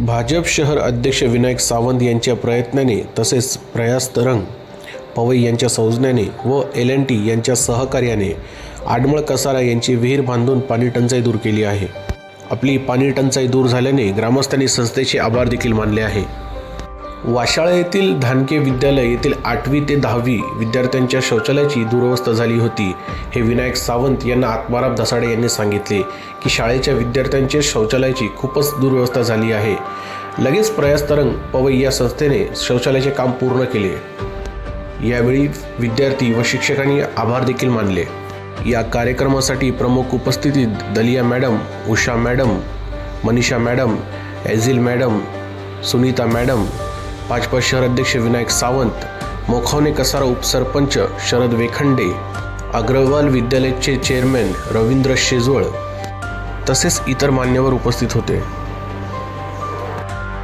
भाजप शहर अध्यक्ष विनायक सावंत यांच्या प्रयत्नाने तसेच प्रयास तरंग पवई यांच्या संज्ञाने व एल एन टी यांच्या सहकार्याने आडमळ कसारा यांची विहीर बांधून पाणी टंचाई दूर केली आहे. आपली पाणी टंचाई दूर झाल्याने ग्रामस्थांनी संस्थेचे आभार देखील मानले आहे. वाशाळा येथील धानके विद्यालय येथील आठवी ते दहावी विद्यार्थ्यांच्या शौचालयाची दुरवस्था झाली होती. हे विनायक सावंत यांना आत्माराम धसाडे यांनी सांगितले की शाळेच्या विद्यार्थ्यांचे शौचालयाची खूपच दुरवस्था झाली आहे. लगेच प्रयास तरंग पवई या संस्थेने शौचालयाचे काम पूर्ण केले. यावेळी विद्यार्थी व शिक्षकांनी आभार देखील मानले. या कार्यक्रमासाठी प्रमुख उपस्थितीत Daliya madam Usha madam Manisha madam Ezhil madam Sunita madam Bhajapa शहर अध्यक्ष विनायक सावंत मोखावणे कसारा उपसरपंच शरद वेखंडे अग्रवाल विद्यालयाचे चेअरमॅन रवींद्र शेजवळ तसेच इतर मान्यवर उपस्थित होते.